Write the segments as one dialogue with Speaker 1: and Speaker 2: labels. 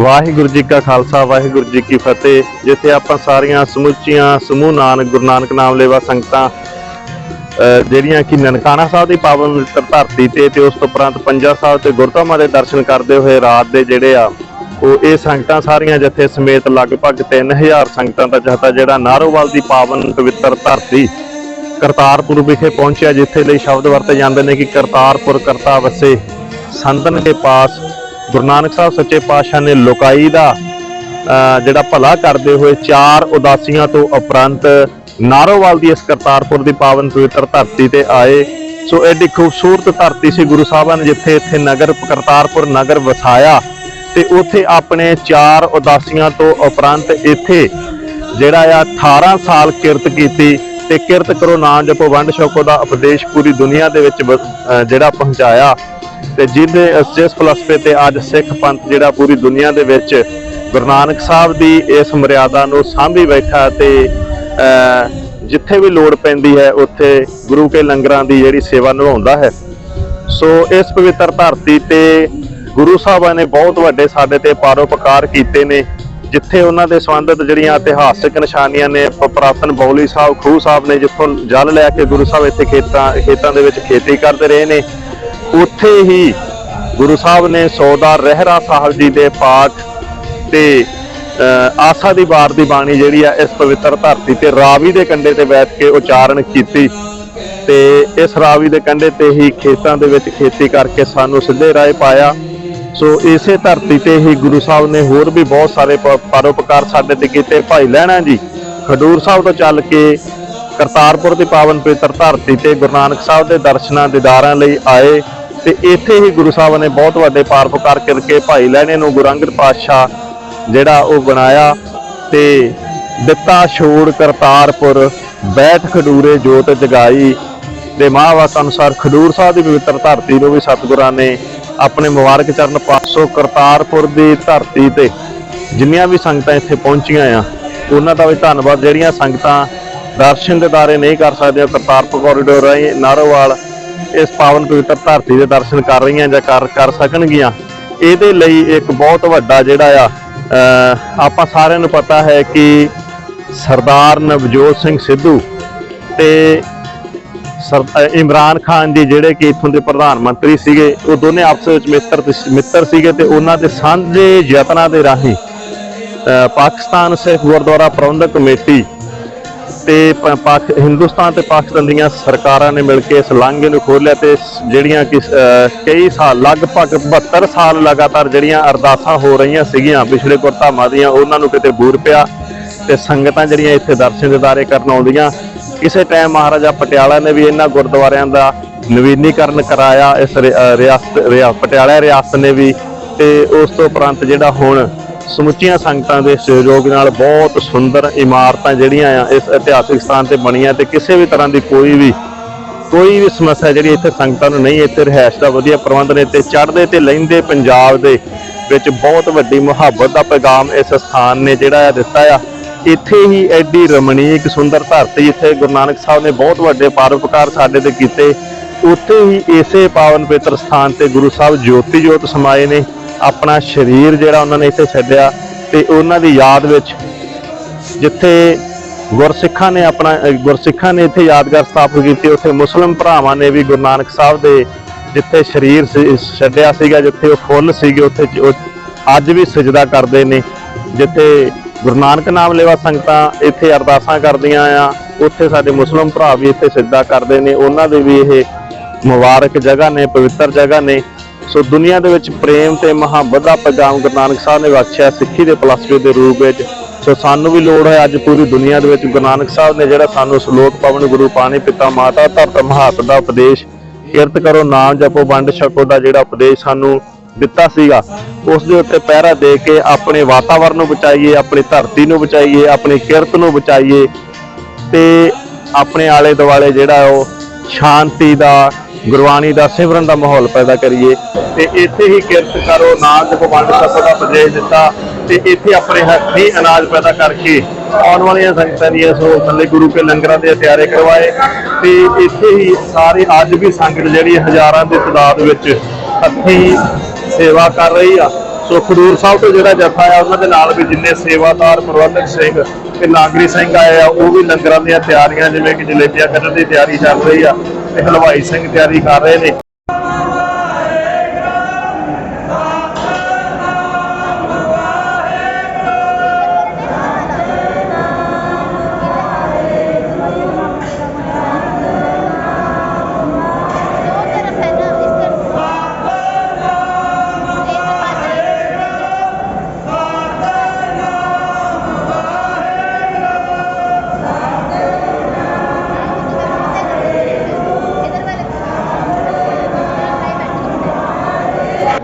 Speaker 1: ਵਾਹਿਗੁਰੂ ਜੀ ਕਾ ਖਾਲਸਾ, ਵਾਹਿਗੁਰੂ ਜੀ ਕੀ ਫਤਿਹ। ਜਿੱਥੇ ਆਪਾਂ ਸਾਰੀਆਂ ਸਮੁੱਚੀਆਂ ਸਮੂਹ ਨਾਨਕ, ਗੁਰੂ ਨਾਨਕ ਨਾਮ ਲੇਵਾ ਸੰਗਤਾਂ ਜਿਹੜੀਆਂ ਕਿ ਨਨਕਾਣਾ ਸਾਹਿਬ ਦੀ ਪਾਵਨ ਪਵਿੱਤਰ ਧਰਤੀ ਤੇ ਤੇ ਉਸ ਤੋਂ ਉਪਰੰਤ ਪੰਜਾ ਸਾਹਿਬ ਤੇ ਗੁਰਧਾਮਾਂ ਦੇ ਦਰਸ਼ਨ ਕਰਦੇ ਹੋਏ ਰਾਤ ਦੇ ਜਿਹੜੇ ਆ, ਉਹ ਇਹ ਸੰਗਤਾਂ ਸਾਰੀਆਂ ਜਿੱਥੇ ਸਮੇਤ ਲਗਭਗ 3000 ਸੰਗਤਾਂ ਦਾ ਜਥਾ ਜਿਹੜਾ ਨਾਰੋਵਾਲ ਦੀ ਪਾਵਨ ਪਵਿੱਤਰ ਧਰਤੀ ਕਰਤਾਰਪੁਰ ਵਿਖੇ ਪਹੁੰਚਿਆ, ਜਿੱਥੇ ਲਈ ਸ਼ਬਦ ਵਰਤੇ ਜਾਂਦੇ ਨੇ ਕਿ ਕਰਤਾਰਪੁਰ ਕਰਤਾ ਵਸੇ ਸੰਤਨ ਦੇ ਪਾਸ ਗੁਰੂ ਨਾਨਕ ਸਾਹਿਬ ਸੱਚੇ ਪਾਤਸ਼ਾਹ ਨੇ ਲੋਕਾਈ ਦਾ ਜਿਹੜਾ ਭਲਾ ਕਰਦੇ ਹੋਏ ਚਾਰ ਉਦਾਸੀਆਂ ਤੋਂ ਉਪਰੰਤ ਨਾਰੋਵਾਲ ਦੀ ਇਸ ਕਰਤਾਰਪੁਰ ਦੀ ਪਾਵਨ ਪਵਿੱਤਰ ਧਰਤੀ ਤੇ ਆਏ। ਸੋ ਐਡੀ ਖੂਬਸੂਰਤ ਧਰਤੀ ਸੀ ਗੁਰੂ ਸਾਹਿਬਾਂ ਨੇ ਜਿੱਥੇ ਇੱਥੇ ਨਗਰ, ਕਰਤਾਰਪੁਰ ਨਗਰ ਵਸਾਇਆ ਤੇ ਉੱਥੇ ਆਪਣੇ ਚਾਰ ਉਦਾਸੀਆਂ ਤੋਂ ਉਪਰੰਤ ਇੱਥੇ ਜਿਹੜਾ ਆ 18 ਸਾਲ ਕਿਰਤ ਕੀਤੀ। ਤੇ ਕਿਰਤ ਕਰੋ ਨਾਮ ਜਪੋ, ਵੰਡ ਛਕੋ ਦਾ ਉਪਦੇਸ਼ ਪੂਰੀ ਦੁਨੀਆ ਦੇ ਵਿੱਚ ਜਿਹੜਾ ਪਹੁੰਚਾਇਆ। ਤੇ ਜਿਹਦੇ ਜਿਸ ਫਲਸਫੇ ਤੇ ਅੱਜ ਸਿੱਖ ਪੰਥ ਜਿਹੜਾ ਪੂਰੀ ਦੁਨੀਆ ਦੇ ਵਿੱਚ ਗੁਰੂ ਨਾਨਕ ਸਾਹਿਬ ਦੀ ਇਸ ਮਰਿਆਦਾ ਨੂੰ ਸਾਂਭੀ ਬੈਠਾ ਤੇ ਜਿੱਥੇ ਵੀ ਲੋੜ ਪੈਂਦੀ ਹੈ, ਉੱਥੇ ਗੁਰੂ ਕੇ ਲੰਗਰਾਂ ਦੀ ਜਿਹੜੀ ਸੇਵਾ ਨਿਭਾਉਂਦਾ ਹੈ। ਸੋ ਇਸ ਪਵਿੱਤਰ ਧਰਤੀ ਤੇ ਗੁਰੂ ਸਾਹਿਬਾਂ ਨੇ ਬਹੁਤ ਵੱਡੇ ਸਾਡੇ ਤੇ ਪਰਉਪਕਾਰ ਕੀਤੇ ਨੇ। ਜਿੱਥੇ ਉਹਨਾਂ ਦੇ ਸੰਬੰਧਿਤ ਜਿਹੜੀਆਂ ਇਤਿਹਾਸਕ ਨਿਸ਼ਾਨੀਆਂ ਨੇ, ਪ- ਪੁਰਾਤਨ ਬੌਲੀ ਸਾਹਿਬ, ਖੂਹ ਸਾਹਿਬ ਨੇ ਜਿੱਥੋਂ ਜਲ ਲੈ ਕੇ ਗੁਰੂ ਸਾਹਿਬ ਇੱਥੇ ਖੇਤਾਂ ਖੇਤਾਂ ਦੇ ਵਿੱਚ ਖੇਤੀ ਕਰਦੇ ਰਹੇ ਨੇ, ਉੱਥੇ ਹੀ ਗੁਰੂ ਸਾਹਿਬ ਨੇ ਸੌਦਾ ਰਹਿਰਾ ਸਾਹਿਬ ਜੀ ਦੇ ਪਾਠ ਤੇ ਆਸਾ ਦੀ ਵਾਰ ਦੀ ਬਾਣੀ ਜਿਹੜੀ ਆ, ਇਸ ਪਵਿੱਤਰ ਧਰਤੀ ਤੇ ਰਾਵੀ ਦੇ ਕੰਢੇ ਤੇ ਬੈਠ ਕੇ ਉਚਾਰਨ ਕੀਤੀ ਤੇ ਇਸ ਰਾਵੀ ਦੇ ਕੰਢੇ ਤੇ ਹੀ ਖੇਤਾਂ ਦੇ ਵਿੱਚ ਖੇਤੀ ਕਰਕੇ ਸਾਨੂੰ ਸਿੱਧੇ ਰਾਹ ਪਾਇਆ। ਸੋ ਇਸੇ ਧਰਤੀ ਤੇ ਹੀ ਗੁਰੂ ਸਾਹਿਬ ਨੇ ਹੋਰ ਵੀ ਬਹੁਤ ਸਾਰੇ ਪ- ਪਰਉਪਕਾਰ ਸਾਡੇ ਤੇ ਕੀਤੇ। ਭਾਈ ਲੈਣਾ ਜੀ, ਖਡੂਰ ਸਾਹਿਬ ਤੋਂ ਚੱਲ ਕੇ ਕਰਤਾਰਪੁਰ ਦੀ ਪਾਵਨ ਪਵਿੱਤਰ ਧਰਤੀ ਤੇ ਗੁਰੂ ਨਾਨਕ ਸਾਹਿਬ ਦੇ ਦਰਸ਼ਨਾਂ, ਦੀਦਾਰਾਂ ਲਈ ਆਏ ਤੇ ਇੱਥੇ ਹੀ ਗੁਰੂ ਸਾਹਿਬ ਨੇ ਬਹੁਤ ਵੱਡੇ ਪਰਉਪਕਾਰ ਕਰਕੇ ਭਾਈ ਲੈਣੇ ਨੂੰ ਗੁਰੂ ਅੰਗਦ ਪਾਤਸ਼ਾਹ ਜਿਹੜਾ ਉਹ ਬਣਾਇਆ ਤੇ ਦਿੱਤਾ ਛੋੜ ਕਰਤਾਰਪੁਰ, ਬੈਠ ਖਡੂਰੇ ਜੋਤ ਜਗਾਈ ਦੇ ਮਹਾਵਾਕ ਅਨੁਸਾਰ ਖਡੂਰ ਸਾਹਿਬ ਦੀ ਪਵਿੱਤਰ ਧਰਤੀ ਨੂੰ ਵੀ ਸਤਿਗੁਰਾਂ ਨੇ ਆਪਣੇ ਮੁਬਾਰਕ ਚਰਨ ਪਾਸੋਂ ਕਰਤਾਰਪੁਰ ਦੀ ਧਰਤੀ ਤੇ ਜਿੰਨੀਆਂ ਵੀ ਸੰਗਤਾਂ ਇੱਥੇ ਪਹੁੰਚੀਆਂ ਆ, ਉਹਨਾਂ ਦਾ ਵੀ ਧੰਨਵਾਦ। ਜਿਹੜੀਆਂ ਸੰਗਤਾਂ ਦਰਸ਼ਨ ਦਿਦਾਰੇ ਨਹੀਂ ਕਰ ਸਕਦੀਆਂ, ਕਰਤਾਰਪੁਰ ਕੋਰੀਡੋਰ ਰਾਹੀਂ ਨਾਰੋਵਾਲ ਇਸ ਪਾਵਨ ਪਵਿੱਤਰ ਧਰਤੀ ਦੇ ਦਰਸ਼ਨ ਕਰ ਰਹੀਆਂ ਜਾਂ ਕਰ ਕਰ ਸਕਣਗੀਆਂ। ਇਹਦੇ ਲਈ ਇੱਕ ਬਹੁਤ ਵੱਡਾ ਜਿਹੜਾ ਆ ਆਪਾਂ ਸਾਰਿਆਂ ਨੂੰ ਪਤਾ ਹੈ ਕਿ ਸਰਦਾਰ ਨਵਜੋਤ ਸਿੰਘ ਸਿੱਧੂ ਤੇ ਇਮਰਾਨ ਖਾਨ ਜੀ ਜਿਹੜੇ ਕਿ ਇਥੋਂ ਦੇ ਪ੍ਰਧਾਨ ਮੰਤਰੀ ਸੀਗੇ, ਉਹ ਦੋਨੇ ਆਪਸ ਵਿੱਚ ਮਿੱਤਰ ਮਿੱਤਰ ਸੀਗੇ ਤੇ ਉਹਨਾਂ ਦੇ ਸਾਂਝੇ ਯਤਨਾਂ ਦੇ ਰਾਹੀਂ ਪਾਕਿਸਤਾਨ ਸਿੱਖ ਗੁਰਦੁਆਰਾ ਪ੍ਰਬੰਧਕ ਕਮੇਟੀ ਤੇ ਪਾਕ, ਹਿੰਦੁਸਤਾਨ ਤੇ ਪਾਕਿਸਤਾਨ ਦੀਆਂ ਸਰਕਾਰਾਂ ਨੇ ਮਿਲ ਕੇ ਇਸ ਲਾਂਘੇ ਨੂੰ ਖੋਲ੍ਹਿਆ ਤੇ ਜਿਹੜੀਆਂ ਕਿ ਕਈ ਸਾਲ, ਲਗਭਗ 72 ਸਾਲ ਲਗਾਤਾਰ ਜਿਹੜੀਆਂ ਅਰਦਾਸਾਂ ਹੋ ਰਹੀਆਂ ਸੀਗੀਆਂ, ਪਿਛਲੇ ਗੁਰਧਾਮਾਂ ਦੀਆਂ, ਉਹਨਾਂ ਨੂੰ ਕਿਤੇ ਬੂਰ ਪਿਆ ਤੇ ਸੰਗਤਾਂ ਜਿਹੜੀਆਂ ਇੱਥੇ ਦਰਸ਼ਨ ਦਿਦਾਰੇ ਕਰਨ ਆਉਂਦੀਆਂ ਇਸੇ ਟਾਈਮ ਮਹਾਰਾਜਾ ਪਟਿਆਲਾ ਨੇ ਵੀ ਇਹਨਾਂ ਗੁਰਦੁਆਰਿਆਂ ਦਾ ਨਵੀਨੀਕਰਨ ਕਰਾਇਆ, ਇਸ ਰਿਆਸਤ ਪਟਿਆਲਾ ਰਿਆਸਤ ਨੇ ਵੀ ਤੇ ਉਸ ਤੋਂ ਉਪਰੰਤ ਜਿਹੜਾ ਹੁਣ ਸਮੁੱਚੀਆਂ ਸੰਗਤਾਂ ਦੇ ਸਹਿਯੋਗ ਨਾਲ ਬਹੁਤ ਸੁੰਦਰ ਇਮਾਰਤਾਂ ਜਿਹੜੀਆਂ ਆ, ਇਸ ਇਤਿਹਾਸਿਕ ਸਥਾਨ ਤੇ ਬਣੀਆਂ ਤੇ ਕਿਸੇ ਵੀ ਤਰ੍ਹਾਂ ਦੀ ਕੋਈ ਵੀ ਕੋਈ ਵੀ ਸਮੱਸਿਆ ਜਿਹੜੀ ਇੱਥੇ ਸੰਗਤਾਂ ਨੂੰ ਨਹੀਂ, ਇੱਥੇ ਰਹਿائش ਦਾ ਵਧੀਆ ਪ੍ਰਬੰਧ ਨੇ ਤੇ ਚੜ੍ਹਦੇ ਤੇ ਲੈਂਦੇ ਪੰਜਾਬ ਦੇ ਵਿੱਚ ਬਹੁਤ ਵੱਡੀ ਮੁਹੱਬਤ ਦਾ ਪੈਗਾਮ ਇਸ ਸਥਾਨ ਨੇ ਜਿਹੜਾ ਦਿੱਤਾ ਆ। ਇੱਥੇ ਹੀ ਐਡੀ ਰਮਣੀਕ, ਸੁੰਦਰ ਧਰਤੀ ਇੱਥੇ ਗੁਰੂ ਨਾਨਕ ਸਾਹਿਬ ਨੇ ਬਹੁਤ ਵੱਡੇ ਪਰਉਪਕਾਰ ਸਾਡੇ ਤੇ ਕੀਤੇ। ਉੱਥੇ ਹੀ ਇਸੇ ਪਾਵਨ ਪਵਿੱਤਰ ਸਥਾਨ ਤੇ ਗੁਰੂ ਸਾਹਿਬ ਜੋਤੀ ਜੋਤ ਸਮਾਏ ਨੇ। ਆਪਣਾ ਸਰੀਰ ਜਿਹੜਾ ਉਹਨਾਂ ਨੇ ਇੱਥੇ ਛੱਡਿਆ ਤੇ ਉਹਨਾਂ ਦੀ ਯਾਦ ਵਿੱਚ ਜਿੱਥੇ ਗੁਰਸਿੱਖਾਂ ਨੇ ਆਪਣਾ ਗੁਰਸਿੱਖਾਂ ਨੇ ਇੱਥੇ ਯਾਦਗਾਰ ਸਥਾਪਿਤ ਕੀਤੀ, ਉੱਥੇ ਮੁਸਲਮ ਭਰਾਵਾਂ ਨੇ ਵੀ ਗੁਰੂ ਨਾਨਕ ਸਾਹਿਬ ਦੇ ਜਿੱਥੇ ਸਰੀਰ ਸੀ- ਛੱਡਿਆ ਸੀਗਾ, ਜਿੱਥੇ ਉਹ ਫੁੱਲ ਸੀਗੇ, ਉੱਥੇ ਉਹ ਅੱਜ ਵੀ ਸਜਦਾ ਕਰਦੇ ਨੇ। ਜਿੱਥੇ ਗੁਰੂ ਨਾਨਕ ਨਾਮ ਲੈਵਾ ਸੰਗਤਾਂ ਇੱਥੇ ਅਰਦਾਸਾਂ ਕਰਦੀਆਂ ਆ। ਉੱਥੇ ਸਾਡੇ ਮੁਸਲਮ ਭਰਾ ਵੀ ਇੱਥੇ ਸਿੱਧਾ ਕਰਦੇ ਨੇ। ਉਹਨਾਂ ਦੇ ਵੀ ਇਹ ਮੁਬਾਰਕ ਜਗ੍ਹਾ ਨੇ, ਪਵਿੱਤਰ ਜਗ੍ਹਾ ਨੇ। ਸੋ ਦੁਨੀਆ ਦੇ ਵਿੱਚ ਪ੍ਰੇਮ ਤੇ ਮੁਹੱਬਤ ਦਾ ਪੈਗਾਮ ਗੁਰੂ ਨਾਨਕ ਸਾਹਿਬ ਨੇ ਬਖਸ਼ਿਆ ਸਿੱਖੀ ਦੇ ਫਲਸਫੇ ਦੇ ਰੂਪ ਵਿੱਚ। ਸੋ ਸਾਨੂੰ ਵੀ ਲੋੜ ਹੈ ਅੱਜ ਪੂਰੀ ਦੁਨੀਆ ਦੇ ਵਿੱਚ ਗੁਰੂ ਨਾਨਕ ਸਾਹਿਬ ਨੇ ਜਿਹੜਾ ਸਾਨੂੰ ਸ਼ਲੋਕ ਪਵਨ ਗੁਰੂ ਪਾਣੀ ਪਿਤਾ ਮਾਤਾ ਧਰਤ ਮਹਾਤ ਦਾ ਉਪਦੇਸ਼ ਕਿਰਤ ਕਰੋ, ਨਾਮ ਜਪੋ, ਵੰਡ ਛਕੋ ਦਾ ਜਿਹੜਾ ਉਪਦੇਸ਼ ਸਾਨੂੰ ਦਿੱਤਾ ਸੀਗਾ। ਉਸ ਦੇ ਉੱਤੇ ਪਹਿਰਾ ਦੇ ਕੇ ਆਪਣੇ ਵਾਤਾਵਰਣ ਨੂੰ ਬਚਾਈਏ, ਆਪਣੀ ਧਰਤੀ ਨੂੰ ਬਚਾਈਏ, ਆਪਣੀ ਕਿਰਤ ਨੂੰ ਬਚਾਈਏ ਤੇ ਆਪਣੇ ਆਲੇ ਦੁਆਲੇ ਜਿਹੜਾ ਉਹ ਸ਼ਾਂਤੀ ਦਾ, ਗੁਰਬਾਣੀ ਦਾ, ਸਿਮਰਨ ਦਾ ਮਾਹੌਲ ਪੈਦਾ ਕਰੀਏ। ਤੇ ਇੱਥੇ ਹੀ ਕਿਰਤ ਕਰੋ ਨਾਮ ਜਪੋ ਵੰਡ ਛਕੋ ਦਾ ਪ੍ਰਦੇਸ਼ ਦਿੱਤਾ ਤੇ ਇੱਥੇ ਆਪਣੇ ਹੱਥੀਂ ਅਨਾਜ ਪੈਦਾ ਕਰਕੇ ਆਉਣ ਵਾਲੀਆਂ ਸੰਗਤਾਂ ਦੀਆਂ ਸੋ ਥੱਲੇ ਗੁਰੂ ਕੇ ਲੰਗਰਾਂ ਦੇ ਤਿਆਰੇ ਕਰਵਾਏ ਤੇ ਇੱਥੇ ਹੀ ਸਾਰੇ ਅੱਜ ਵੀ ਸੰਗਤ ਜਿਹੜੀ ਹਜ਼ਾਰਾਂ ਦੀ ਤਾਦਾਦ ਵਿੱਚ ਹੱਥੀਂ ਸੇਵਾ ਕਰ ਰਹੀ ਆ। ਸੋ ਖਡੂਰ ਸਾਹਿਬ ਤੋਂ ਜਿਹੜਾ ਜਥਾ ਆ, ਉਹਨਾਂ ਦੇ ਨਾਲ ਵੀ ਜਿੰਨੇ ਸੇਵਾਦਾਰ ਪ੍ਰਬੰਧਕ ਸਿੰਘ ਤੇ ਨਾਗਰੀ ਸਿੰਘ ਆਏ ਆ, ਉਹ ਵੀ ਲੰਗਰਾਂ ਦੀਆਂ ਤਿਆਰੀਆਂ, ਜਿਵੇਂ ਕਿ ਜਲੇਬੀਆਂ ਕੱਢਣ ਦੀ ਤਿਆਰੀ ਚੱਲ ਰਹੀ ਆ ਤੇ ਹਲਵਾਈ ਸਿੰਘ ਤਿਆਰੀ ਕਰ ਰਹੇ ਨੇ।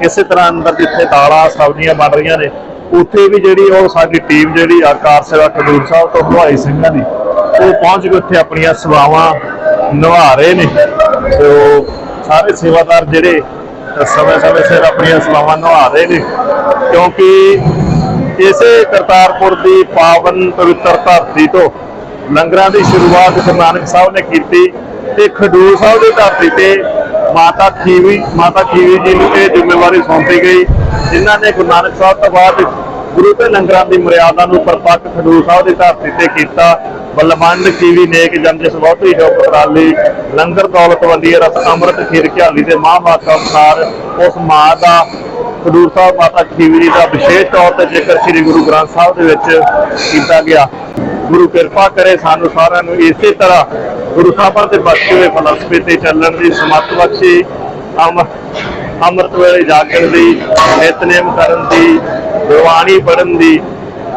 Speaker 1: ਇਸੇ ਤਰ੍ਹਾਂ ਅੰਦਰ ਜਿੱਥੇ ਦਾਲਾਂ, ਸਬਜ਼ੀਆਂ ਬਣ ਰਹੀਆਂ ਨੇ, ਉੱਥੇ ਵੀ ਜਿਹੜੀ ਉਹ ਸਾਡੀ ਟੀਮ ਜਿਹੜੀ ਆ, ਕਾਰ ਸੇਵਾ ਖਡੂਰ ਸਾਹਿਬ ਤੋਂ ਹਲਵਾਈ ਸਿੰਘਾਂ ਦੀ ਉਹ ਪਹੁੰਚ ਕੇ ਉੱਥੇ ਆਪਣੀਆਂ ਸੇਵਾਵਾਂ ਨਿਭਾ ਰਹੇ ਨੇ। ਤੇ ਉਹ ਸਾਰੇ ਸੇਵਾਦਾਰ ਜਿਹੜੇ ਸਮੇਂ-ਸਮੇਂ ਸਿਰ ਆਪਣੀਆਂ ਸੇਵਾਵਾਂ ਨਿਭਾ ਰਹੇ ਨੇ। ਕਿਉਂਕਿ ਇਸੇ ਕਰਤਾਰਪੁਰ ਦੀ ਪਾਵਨ ਪਵਿੱਤਰ ਧਰਤੀ ਤੋਂ ਲੰਗਰਾਂ ਦੀ ਸ਼ੁਰੂਆਤ ਗੁਰੂ ਨਾਨਕ ਸਾਹਿਬ ਨੇ ਕੀਤੀ ਤੇ ਖਡੂਰ ਸਾਹਿਬ ਦੀ ਧਰਤੀ ਤੇ ਮਾਤਾ ਖੀਵੀ ਮਾਤਾ ਖੀਵੀ ਜੀ ਨੂੰ ਇਹ ਜ਼ਿੰਮੇਵਾਰੀ ਸੌਂਪੀ ਗਈ। ਜਿਨ੍ਹਾਂ ਨੇ ਗੁਰੂ ਨਾਨਕ ਸਾਹਿਬ ਤੋਂ ਬਾਅਦ ਗੁਰੂ ਤੇ ਲੰਗਰਾਂ ਦੀ ਮਰਿਆਦਾ ਨੂੰ ਪਰਪੱਕ ਖਡੂਰ ਸਾਹਿਬ ਦੀ ਧਰਤੀ ਤੇ ਕੀਤਾ। ਬਲਵੰਡ ਕੀਵੀ ਨੇਕ ਜਨ ਜਿਸ ਬਹੁਤੀ ਜੋ ਪਤਰਾਲੀ ਲੰਗਰ ਦੌਲਤ ਵੰਡੀਏ ਰਸ ਅੰਮ੍ਰਿਤ, ਖੀਰ ਘਿਆਲੀ ਦੇ ਮਹਾਂਵਾਕਾ ਅਨੁਸਾਰ ਉਸ ਮਾਂ ਦਾ ਖਡੂਰ ਸਾਹਿਬ ਮਾਤਾ ਖੀਵੀ ਜੀ ਦਾ ਵਿਸ਼ੇਸ਼ ਤੌਰ ਤੇ ਜ਼ਿਕਰ ਸ੍ਰੀ ਗੁਰੂ ਗ੍ਰੰਥ ਸਾਹਿਬ ਦੇ ਵਿੱਚ ਕੀਤਾ ਗਿਆ। ਗੁਰੂ ਕਿਰਪਾ ਕਰੇ ਸਾਨੂੰ ਸਾਰਿਆਂ ਨੂੰ ਇਸੇ ਤਰ੍ਹਾਂ ਗੁਰੂ ਸਾਹਿਬਾਂ ਦੇ ਬਖਸ਼ੇ ਹੋਏ ਫਲਸਫੇ ਤੇ ਚੱਲਣ ਦੀ ਸਮੱਤ ਬਖਸ਼ੀ, ਅਮ, ਅੰਮ੍ਰਿਤ ਵੇਲੇ ਜਾਗਣ ਦੀ ਨਿਤਨੇਮ ਕਰਨ ਦੀ, ਗੁਰਬਾਣੀ ਪੜ੍ਹਨ ਦੀ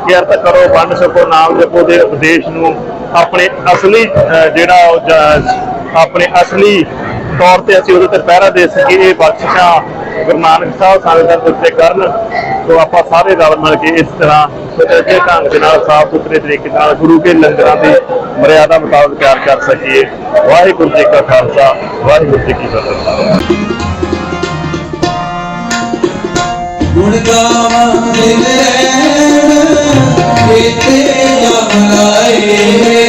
Speaker 1: ਕਿਰਤ ਕਰੋ, ਵੰਡ ਸਕੋ, ਨਾਮ ਜਪੋ ਦੇ ਉਪਦੇਸ਼ ਨੂੰ ਆਪਣੇ ਅਸਲੀ ਜਿਹੜਾ ਉਹ ਆਪਣੇ ਅਸਲੀ ਤੌਰ ਤੇ ਅਸੀਂ ਉਹਦੇ ਤੇ ਪਹਿਰਾ ਦੇ ਸਕੀਏ, ਇਹ ਬਖਸ਼ਿਸ਼ਾਂ ਗੁਰੂ ਨਾਨਕ ਸਾਹਿਬ ਸੰਗਤਾਂ ਦੇ ਉੱਤੇ ਕਰਨ। ਸੋ ਆਪਾਂ ਸਾਰੇ ਰਲ ਮਿਲ ਕੇ ਇਸ ਤਰ੍ਹਾਂ ਸੁਚੱਜੇ ਢੰਗ ਦੇ ਨਾਲ ਸਾਫ਼ ਸੁਥਰੇ ਤਰੀਕੇ ਨਾਲ ਗੁਰੂ ਕੇ ਲੰਗਰਾਂ ਦੀ ਮਰਿਆਦਾ ਮੁਤਾਬਕ ਤਿਆਰ ਕਰ ਸਕੀਏ। ਵਾਹਿਗੁਰੂ ਜੀ ਕਾ ਖਾਲਸਾ, ਵਾਹਿਗੁਰੂ ਜੀ ਕੀ ਫਤਿਹ।
Speaker 2: ਗੁਣ ਗਾਵਾਂ ਦਿਨ ਰਹਿਣ ਕੀਤੇ ਜਮ ਲਾਏ ਗੁਣ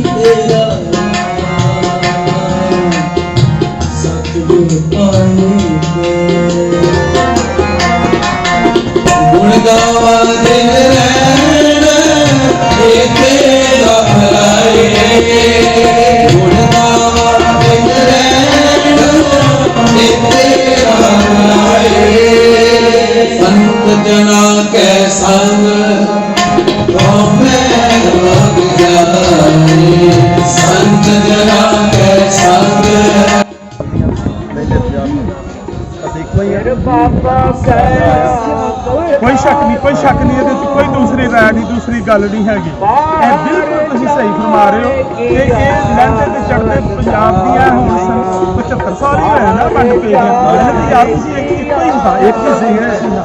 Speaker 2: ਗਾਵਾ ਦਿਨ ਰਹਿਣ ਏਤੇ ਲਹਰਾਏ ਗੁਣ ਗਾਵਾ ਦਿਨ ਰਹਿਣ ਏਤੇ ਲਹਰਾਏ ਸੰਤ ਜਨਾ ਕੈ ਸੰਗ
Speaker 3: ਕੋਈ ਸ਼ੱਕ ਨਹੀਂ ਕੋਈ ਸ਼ੱਕ ਨਹੀਂ ਇਹਦੇ 'ਚ ਕੋਈ ਦੂਸਰੀ ਰਾਇ ਨਹੀਂ ਦੂਸਰੀ ਗੱਲ ਨਹੀਂ ਹੈਗੀ। ਇਹ ਬਿਲਕੁਲ ਤੁਸੀਂ ਸਹੀ ਫਰਮਾ ਰਹੇ ਹੋ ਕਿ ਇਹ ਲੰਡੇ ਤੇ ਚੜ੍ਹਦੇ ਪੰਜਾਬ ਦੀਆਂ ਹੁਣ ਸਨ 75 ਸਾਲ ਹੀ ਹੋਏ ਨਾ ਵੰਡ ਪੇ ਦੇ ਯਾਰ ਤੁਸੀਂ ਇੱਕ ਇੱਕੋ ਹੀ ਹੁੰਦਾ ਇੱਕ ਹੀ ਸੀ ਇਹ ਸੀ ਨਾ